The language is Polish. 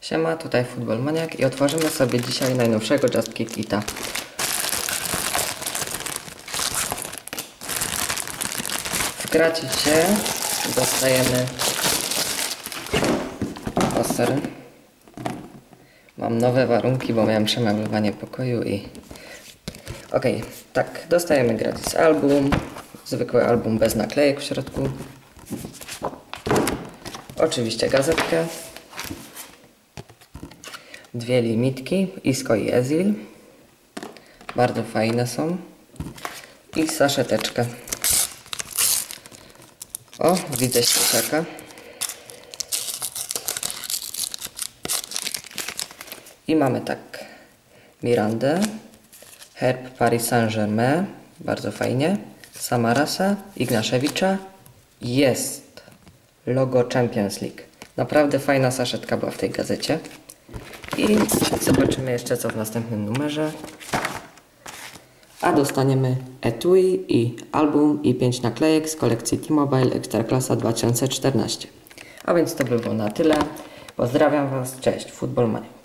Siema, tutaj Futbol Maniak i otworzymy sobie dzisiaj najnowszego Just Kick Ita. W gratisie dostajemy sorry. Mam nowe warunki, bo miałem przemeblowanie pokoju i Okej, tak, dostajemy gratis album, zwykły album bez naklejek w środku. Oczywiście gazetkę. Dwie limitki, Isko i Ezil. Bardzo fajne są. I saszeteczkę. O, widzę ścieszaka. I mamy tak. Mirandę, Herb Paris Saint-Germain, bardzo fajnie. Samarasa, Ignaszewicza. Jest logo Champions League. Naprawdę fajna saszetka była w tej gazecie. I zobaczymy jeszcze co w następnym numerze. A dostaniemy etui i album i 5 naklejek z kolekcji T-Mobile Ekstraklasa 2014. A więc to by było na tyle. Pozdrawiam Was, cześć, Futbol Maniak.